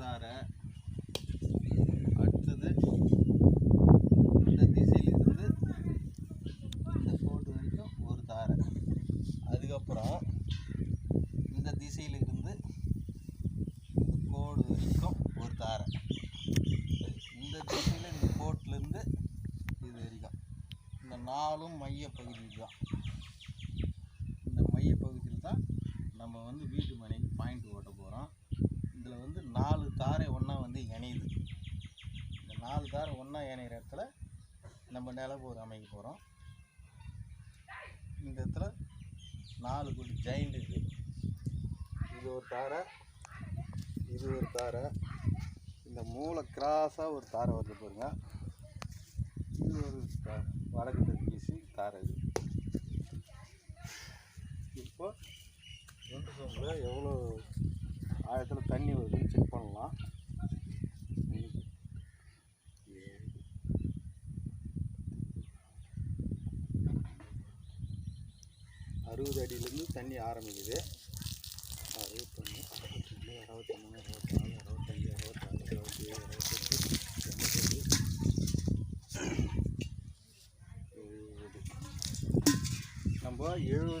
தாரை அடுத்தது இந்த திசையிலிருந்து இந்த கோடு வரைக்கும் ஒரு தாரை. அதுக்கப்புறம் இந்த திசையிலிருந்து இந்த கோடு வரைக்கும் ஒரு தாரை. இந்த திசையில் இந்த கோட்டிலேருந்து இது வரைக்கும். இந்த நாலும் மைய தான். இந்த மையப்பகுதியில் தான் நம்ம வந்து வீட்டு மனைக்கு பாயிண்ட் ஓட்ட போகிறோம் இதில் வந்து நாலு தாரை ஒன்றா வந்து இணையுது இந்த நாலு ஒன்றா இணையிற இடத்துல நம்ம நிலப்போர் அமைக்க போகிறோம் இந்த இடத்துல நாலு குடி ஜெயிண்ட் இருக்குது இது ஒரு தாரை இது ஒரு தாரை. இந்த மூளை கிராஸாக ஒரு தாரை வந்து பாருங்க. இது ஒரு வடக்கு தெற்கு வீசி தாரை இது. இப்போ ரெண்டு சோம்பில் எவ்வளோ ஆழத்தில் தண்ணி அறுபது அடியிலேருந்து தண்ணி ஆரம்பிக்குது. அறுபத்தொன்று அறுபத்தொன்று அறுபத்தொன்று அறுபத்தாறு அறுபத்தஞ்சு அறுபத்தாறு அறுபத்தி ஏழு அறுபத்தெட்டு எண்பத்தஞ்சு நம்ம எழுபது